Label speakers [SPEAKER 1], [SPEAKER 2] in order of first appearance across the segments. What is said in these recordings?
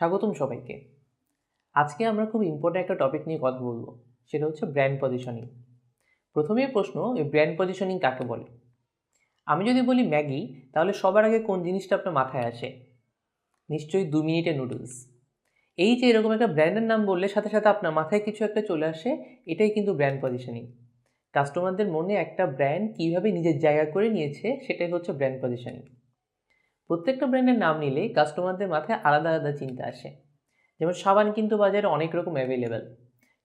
[SPEAKER 1] স্বাগতম সবাইকে। আজকে আমরা খুব ইম্পর্ট্যান্ট একটা টপিক নিয়ে কথা বলব, সেটা হচ্ছে ব্র্যান্ড পজিশনিং প্রথমেই প্রশ্ন, এই ব্র্যান্ড পজিশনিং কাকে বলে? আমি যদি বলি ম্যাগি, তাহলে সবার আগে কোন জিনিসটা আপনার মাথায় আসে? নিশ্চয়ই দু মিনিটের নুডলস এই যে এরকম একটা ব্র্যান্ডের নাম বললে সাথে সাথে আপনার মাথায় কিছু একটা চলে আসে, এটাই কিন্তু ব্র্যান্ড পজিশনিং কাস্টমারদের মনে একটা ব্র্যান্ড কীভাবে নিজের জায়গা করে নিয়েছে, সেটাই হচ্ছে ব্র্যান্ড পজিশনিং প্রত্যেকটা ব্র্যান্ডের নাম নিলেই কাস্টমারদের মাথায় আলাদা আলাদা চিন্তা আসে। যেমন সাবান কিন্তু বাজারে অনেক রকম অ্যাভেলেবেল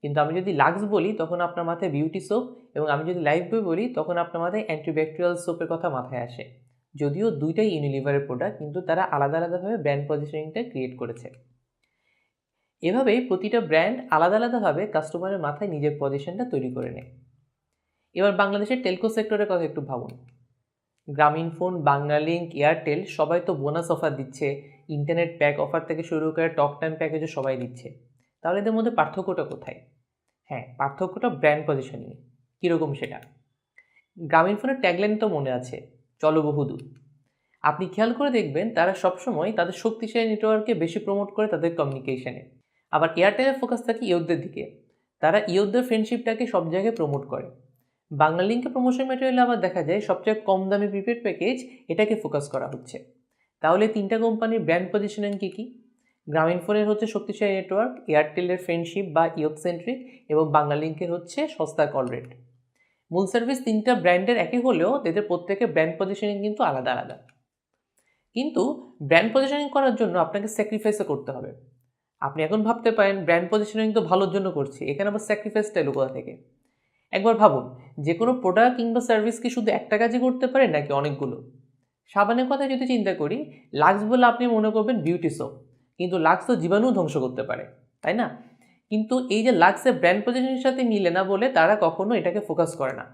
[SPEAKER 1] কিন্তু আমি যদি লাক্স বলি, তখন আপনার মাথায় বিউটি সোপ এবং আমি যদি লাইফ বই বলি, তখন আপনার মাথায় অ্যান্টিব্যাকটেরিয়াল সোপের কথা মাথায় আসে। যদিও দুইটাই ইউনিলিভারের প্রোডাক্ট কিন্তু তারা আলাদা আলাদাভাবে ব্র্যান্ড পজিশনিংটা ক্রিয়েট করেছে। এভাবেই প্রতিটা ব্র্যান্ড আলাদা আলাদাভাবে কাস্টমারের মাথায় নিজের পজিশনটা তৈরি করে নেয়। এবার বাংলাদেশের টেলকো সেক্টরের কথা একটু ভাবুন। গ্রামীণ ফোন বাংলালিঙ্ক এয়ারটেল সবাই তো বোনাস অফার দিচ্ছে। ইন্টারনেট প্যাক অফার থেকে শুরু করে টক টাইম প্যাকেজও সবাই দিচ্ছে। তাহলে এদের মধ্যে পার্থক্যটা কোথায়? হ্যাঁ পার্থক্যটা ব্র্যান্ড পজিশনিংয়ে কীরকম সেটা? গ্রামীণ ফোনের ট্যাগলাইন তো মনে আছে, চলো বহুদূর আপনি খেয়াল করে দেখবেন তারা সবসময় তাদের শক্তিশালী নেটওয়ার্ককে বেশি প্রমোট করে তাদের কমিউনিকেশনে আবার এয়ারটেলের ফোকাস থাকে ইয়ুথদের দিকে। তারা ইয়ুথদের ফ্রেন্ডশিপটাকে সব জায়গায় প্রমোট করে। বাংলালিঙ্কে প্রমোশন ম্যাটেরিয়াল আবার দেখা যায়, সবচেয়ে কম দামি প্রিপেড প্যাকেজ এটাকে ফোকাস করা হচ্ছে। তাহলে তিনটা কোম্পানির ব্র্যান্ড পজিশনিং কী কী? গ্রামীণ ফোনের হচ্ছে শক্তিশালী নেটওয়ার্ক এয়ারটেলের ফ্রেন্ডশিপ বা ইয়থ সেন্ট্রিক এবং বাংলালিঙ্কের হচ্ছে সস্তা কল রেট মূল সার্ভিস তিনটা ব্র্যান্ডের একই হলেও এদের প্রত্যেকের ব্র্যান্ড পজিশনিং কিন্তু আলাদা আলাদা। কিন্তু ব্র্যান্ড পজিশনিং করার জন্য আপনাকে স্যাক্রিফাইসও করতে হবে। আপনি এখন ভাবতে পারেন ব্র্যান্ড পজিশনিং তো ভালোর জন্য করছি, এখানে আবার স্যাক্রিফাইসটা এলো থেকে। একবার ভাবুন যে কোনো প্রোডাক্ট কিংবা সার্ভিস কি শুধু একটা কাজে করতে পারে নাকি অনেকগুলো? সাবানের কথা যদি চিন্তা করি লাক্স বলে আপনি মনে করবেন বিউটি সোপ কিন্তু লাক্স তো জীবাণু ধ্বংস করতে পারে, তাই না? কিন্তু এই যে লাক্সের ব্র্যান্ড পজিশনের সাথে মিলে না বলে তারা কখনো এটাকে ফোকাস করে না।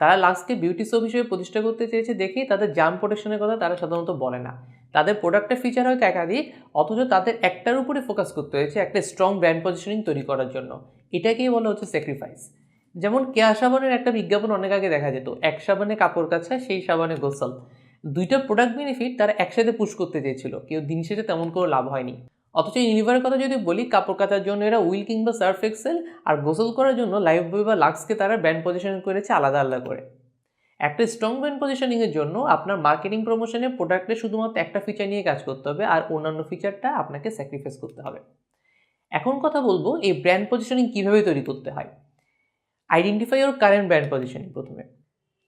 [SPEAKER 1] তারা লাক্সকে বিউটি সোপ হিসেবে প্রতিষ্ঠা করতে চেয়েছে দেখেই তাদের জাম প্রোটেকশনের কথা তারা সাধারণত বলে না। তাদের প্রোডাক্টের ফিচার হয়তো একাধিক, অথচ তাদের একটার উপরে ফোকাস করতে হয়েছে একটা স্ট্রং ব্র্যান্ড পজিশনিং তৈরি করার জন্য। এটাকেই বলা হচ্ছে স্যাক্রিফাইস যেমন কেয়া সাবানের একটা বিজ্ঞাপন অনেক আগে দেখা যেত। এক সাবানে কাপড় কাছা সেই সাবানে গোসল। দুইটা প্রোডাক্ট বেনিফিট তারা একসাথে পুশ করতে চেয়েছিল। কেউ দিন শেষে তেমন কোনো লাভ হয়নি। অথচ ইউনিভারের কথা যদি বলি, কাপড় কাচার জন্য এরা উইল কিংবা সার্ফ এক্সেল আর গোসল করার জন্য লাইফ বই বা লাক্সকে তারা ব্র্যান্ড পজিশন করেছে আলাদা আলাদা করে। একটা স্ট্রং ব্র্যান্ড পজিশনিংয়ের জন্য আপনার মার্কেটিং প্রমোশনে প্রোডাক্টে শুধুমাত্র একটা ফিচার নিয়ে কাজ করতে হবে আর অন্যান্য ফিচারটা আপনাকে স্যাক্রিফাইস করতে হবে। এখন কথা বলব, এই ব্র্যান্ড পজিশনিং কীভাবে তৈরি করতে হয়? আইডেন্টিফাই ওর কারেন্ট ব্র্যান্ড পজিশনিং প্রথমে।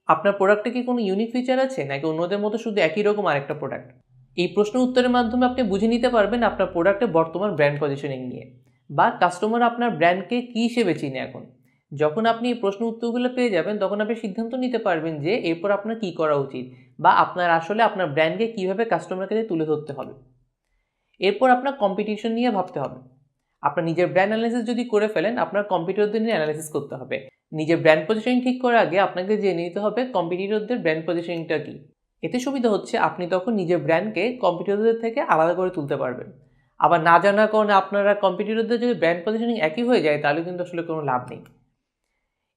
[SPEAKER 1] আপনার প্রোডাক্টে কি কোনো ইউনিক ফিচার আছে, নাকি অন্যদের মতো শুধু একই রকম আরেকটা প্রোডাক্ট এই প্রশ্ন উত্তরের মাধ্যমে আপনি বুঝে নিতে পারবেন আপনার প্রোডাক্টের বর্তমান ব্র্যান্ড পজিশনিং নিয়ে। বা কাস্টমার আপনার ব্র্যান্ডকে কী হিসেবে চিনে এখন? যখন আপনি এই প্রশ্ন উত্তরগুলো পেয়ে যাবেন, তখন আপনি সিদ্ধান্ত নিতে পারবেন যে এরপর আপনার কী করা উচিত বা আপনার আসলে আপনার ব্র্যান্ডকে কীভাবে কাস্টমার কাছে তুলে ধরতে হবে। এরপর আপনার কম্পিটিশন নিয়ে ভাবতে হবে। আপনার নিজের ব্র্যান্ড অ্যানালিসিস যদি করে ফেলেন, আপনার কম্পিটিটরদের নিয়ে অ্যানালিসিস করতে হবে। নিজের ব্র্যান্ড পজিশনিং ঠিক করার আগে আপনাকে জেনে নিতে হবে কম্পিটিটরদের ব্র্যান্ড পজিশনিংটা কী। এতে সুবিধা হচ্ছে আপনি তখন নিজের ব্র্যান্ডকে কম্পিটিটরদের থেকে আলাদা করে তুলতে পারবেন। আবার না জানার কারণে আপনারা কম্পিটিটরদের যদি ব্র্যান্ড পজিশনিং একই হয়ে যায়, তাহলে কিন্তু আসলে কোনো লাভ নেই।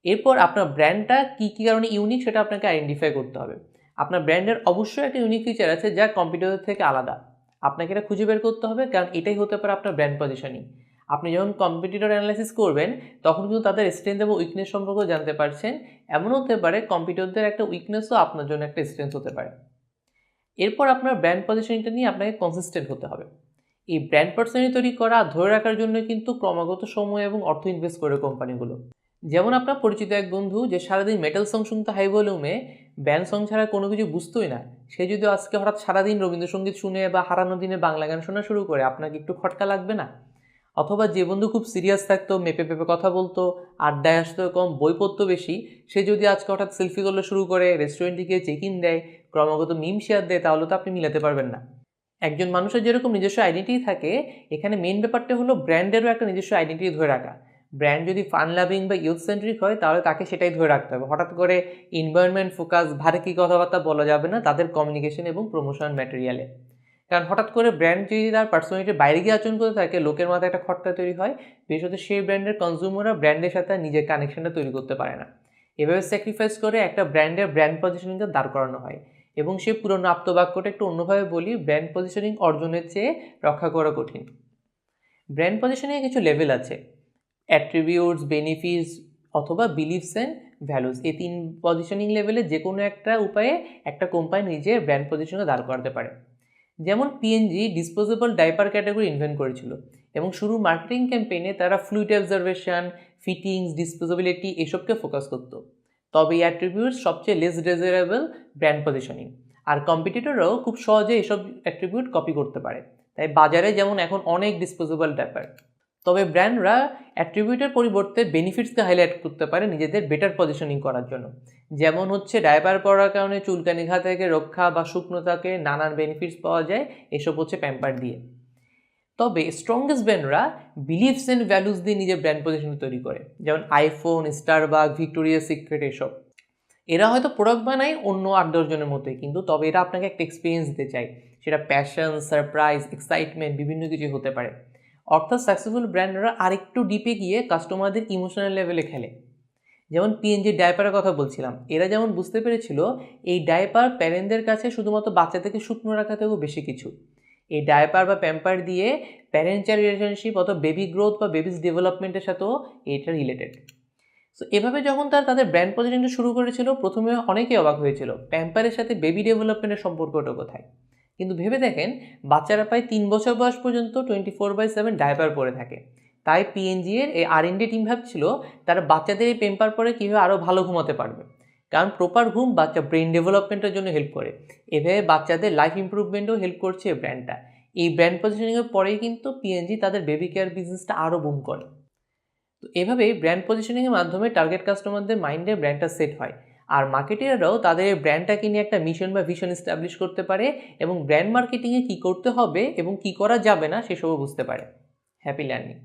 [SPEAKER 1] এরপর আপনার ব্র্যান্ডটা কী কী কারণে ইউনিক সেটা আপনাকে আইডেন্টিফাই করতে হবে। আপনার ব্র্যান্ডের অবশ্যই একটা ইউনিক ফিচার আছে যা কম্পিটিটরদের থেকে আলাদা। আপনাকে এটা খুঁজে বের করতে হবে, কারণ এটাই হতে পারে আপনার ব্র্যান্ড পজিশনিং আপনি যখন কম্পিটিটর অ্যানালাইসিস করবেন, তখন কিন্তু তাদের স্ট্রেংথ এবং উইকনেস সম্পর্কে জানতে পারছেন। এমন হতে পারে কম্পিটিটরদের একটা উইকনেসও আপনার জন্য একটা স্ট্রেংথ হতে পারে। এরপর আপনার ব্র্যান্ড পজিশনিংটা নিয়ে আপনাকে কনসিস্টেন্ট হতে হবে। এই ব্র্যান্ড পার্সোনালি তৈরি করা, ধরে রাখার জন্য কিন্তু ক্রমাগত সময় এবং অর্থ ইনভেস্ট করে কোম্পানিগুলো। যেমন আপনার পরিচিত এক বন্ধু যে সারাদিন মেটাল সং শুনতে হাই ভলিউমে ব্যান্ড সং ছাড়া কোনো কিছু বুঝতোই না। সে যদি আজকে হঠাৎ সারাদিন রবীন্দ্রসঙ্গীত শুনে বা হারানো দিনে বাংলা গান শোনা শুরু করে, আপনাকে একটু খটকা লাগবে না? অথবা যে বন্ধু খুব সিরিয়াস থাকতো, মেপে পেপে কথা বলতো, আড্ডায় আসতো, কম বই পড়তো বেশি, সে যদি আজকে হঠাৎ সেলফি করলে শুরু করে রেস্টুরেন্টে গিয়ে চেক ইন দেয়, ক্রমাগত মিম শেয়ার দেয়, তাহলে তো আপনি মিলাতে পারবেন না। একজন মানুষের যেরকম নিজস্ব আইডেন্টিটি থাকে, এখানে মেন ব্যাপারটা হলো ব্র্যান্ডেরও একটা নিজস্ব আইডেন্টিটি ধরে রাখা। ব্র্যান্ড যদি ফান লাভিং বা ইউথ সেন্ট্রিক হয়, তাহলে তাকে সেটাই ধরে রাখতে হবে। হঠাৎ করে এনভায়রনমেন্ট ফোকাস ভারী কথাবার্তা বলা যাবে না, তাদের কমিউনিকেশন এবং প্রমোশন ম্যাটেরিয়ালে কারণ হঠাৎ করে ব্র্যান্ড যদি তার পার্সোনালিটির বাইরে গিয়ে আচরণ করতে থাকে, লোকের মাথায় একটা খটকা তৈরি হয়। বিশেষত সেই ব্র্যান্ডের কনজিউমাররা ব্র্যান্ডের সাথে নিজের কানেকশনটা তৈরি করতে পারে না। এভাবে স্যাক্রিফাইস করে একটা ব্র্যান্ডের ব্র্যান্ড পজিশনিংটা দাঁড় করানো হয় এবং সেই পুরনো আপ্তবাক্যটা একটু অন্যভাবে বলি ব্র্যান্ড পজিশনিং অর্জনের চেয়ে রক্ষা করা কঠিন। ব্র্যান্ড পজিশনে কিছু লেভেল আছে। অ্যাট্রিবিউটস বেনিফিটস অথবা বিলিভস অ্যান্ড ভ্যালুস এই তিন পজিশনিং লেভেলে যে কোনো একটা উপায়ে একটা কোম্পানি নিজের ব্র্যান্ড পজিশনে দাঁড় করাতে পারে। যেমন P and G disposable diaper category invent করেছিল। এবং শুরু মার্কেটিং ক্যাম্পেইনে তারা ফ্লুইড অবজারভেশন ফিটিংস ডিসপোজেবিলিটি এসবকে ফোকাস করত। তবে এই অ্যাট্রিবিউটস সবচেয়ে লেস ডেজারেবল ব্র্যান্ড পজিশনিং আর কম্পিটিটররাও খুব সহজে এসব অ্যাট্রিবিউট কপি করতে পারে। তাই বাজারে যেমন এখন অনেক ডিসপোজেবল ডাইপার তবে ব্র্যান্ডরা অ্যাট্রিবিউটের পরিবর্তে বেনিফিটসকে হাইলাইট করতে পারে নিজেদের বেটার পজিশনিং করার জন্য। যেমন হচ্ছে ডাইপার পরার কারণে চুলকানি ঘা থেকে রক্ষা বা শুকনোতাকে নানান বেনিফিটস পাওয়া যায়, এসব হচ্ছে প্যাম্পার দিয়ে। তবে স্ট্রংগেস্ট ব্র্যান্ডরা বিলিভস অ্যান্ড ভ্যালুস দিয়ে নিজের ব্র্যান্ড পজিশন তৈরি করে, যেমন আইফোন স্টারবাক ভিক্টোরিয়া সিক্রেট এসব। এরা হয়তো প্রোডাক্ট বানায় অন্য আট দশজনের মতোই, কিন্তু তবে এরা আপনাকে একটা এক্সপিরিয়েন্স দিতে চায়। সেটা প্যাশন সারপ্রাইজ এক্সাইটমেন্ট বিভিন্ন কিছু হতে পারে। অর্থাৎ সাকসেসফুল ব্র্যান্ডরা আরেকটু ডিপে গিয়ে কাস্টমারদের ইমোশনাল লেভেলে খেলে। যেমন পিএনজি ডাইপারের কথা বলছিলাম, এরা যেমন বুঝতে পেরেছিল, এই ডাইপার প্যারেন্টদের কাছে শুধুমাত্র বাচ্চাদেরকে শুকনো রাখা থেকেও বেশি কিছু। এই ডাইপার বা প্যাম্পার দিয়ে প্যারেন্ট চাইল্ড রিলেশনশিপ অথবা বেবি গ্রোথ বা বেবিস ডেভেলপমেন্টের সাথেও এটা রিলেটেড সো এভাবে যখন তারা তাদের ব্র্যান্ড পজিশনটা শুরু করেছিল, প্রথমে অনেকেই অবাক হয়েছিল প্যাম্পারের সাথে বেবি ডেভেলপমেন্টের সম্পর্কটা কোথায়? কিন্তু ভেবে দেখেন, বাচ্চারা প্রায় তিন বছর বয়স পর্যন্ত twenty four by seven diaper পরে থাকে। তাই পিএনজি এর এই আর এনডি টিম ভাবছিল তারা বাচ্চাদের এই পেম্পার পরে কীভাবে আরও ভালো ঘুমাতে পারবে। কারণ প্রপার ঘুম বাচ্চা ব্রেন ডেভেলপমেন্টের জন্য হেল্প করে। এভাবে বাচ্চাদের লাইফ ইম্প্রুভমেন্টও হেল্প করছে এই ব্র্যান্ডটা এই ব্র্যান্ড পজিশনিংয়ের পরেই কিন্তু পিএনজি তাদের বেবি কেয়ার বিজনেসটা আরও বুম করে। তো এভাবেই ব্র্যান্ড পজিশনিংয়ের মাধ্যমে টার্গেট কাস্টমারদের মাইন্ডে ব্র্যান্ডটা সেট হয়। আর মার্কেটিংয়েরাও তাদের ব্র্যান্ডটাকে নিয়ে একটা মিশন বা ভিশন এস্টাবলিশ করতে পারে এবং ব্র্যান্ড মার্কেটিংয়ে কী করতে হবে এবং কি করা যাবে না সেসবও বুঝতে পারে। Happy learning